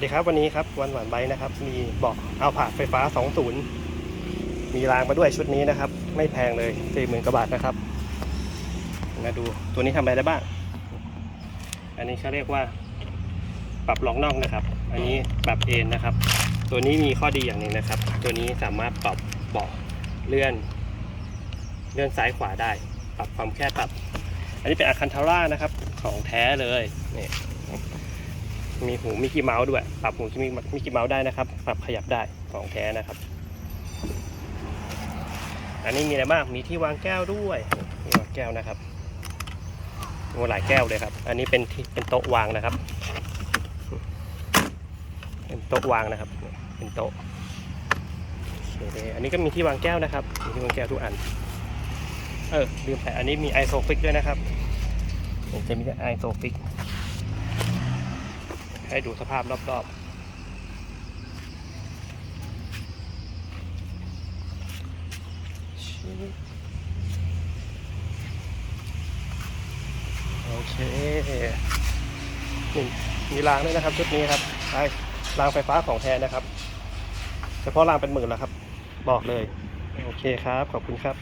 สดีครับวันนี้ครับวันหวานไบนะครับ มีเบาะเอาผ่าไฟฟ้า 20 มีรางมาด้วยชุดนี้นะครับ ไม่แพงเลยสี่หมื่นกว่าบาทนะครับมาดูตัวนี้ทำอะไรได้บ้าง อันนี้เขาเรียกว่า ปรับล็อกน่องนะครับ อันนี้ปรับเอนนะครับ ตัวนี้มีข้อดีอย่างหนึ่งนะครับ ตัวนี้สามารถปรับเบาะเลื่อน เลื่อนซ้ายขวาได้ ปรับความแคบปรับ อันนี้เป็นอาคันทาร่านะครับ ของแท้เลยนี่ มีหูมิกกี้เมาส์ด้วย ปรับหูมิกกี้เมาส์ได้นะครับ ปรับขยับได้ของแท้นะครับ อันนี้มีอะไรบ้าง มีที่วางแก้วด้วยที่วางแก้วนะครับโอ้หลายแก้วเลยครับ อันนี้เป็นที่เป็นโต๊ะวางนะครับ เป็นโต๊ะวางนะครับ เป็นโต๊ะโออันนี้ก็มีที่วางแก้วนะครับ มีที่วางแก้วทุกอัน เออลืมไปอันนี้มีไอโซฟิกด้วยนะครับจะมีไอโซฟิก ให้ดูสภาพรอบๆ โอเคนี่มีรางด้วยนะครับชุดนี้ครับใช่รางไฟฟ้าของแท้นะครับ เฉพาะรางเป็นหมื่นแล้วครับ บอกเลย โอเคครับ ขอบคุณครับ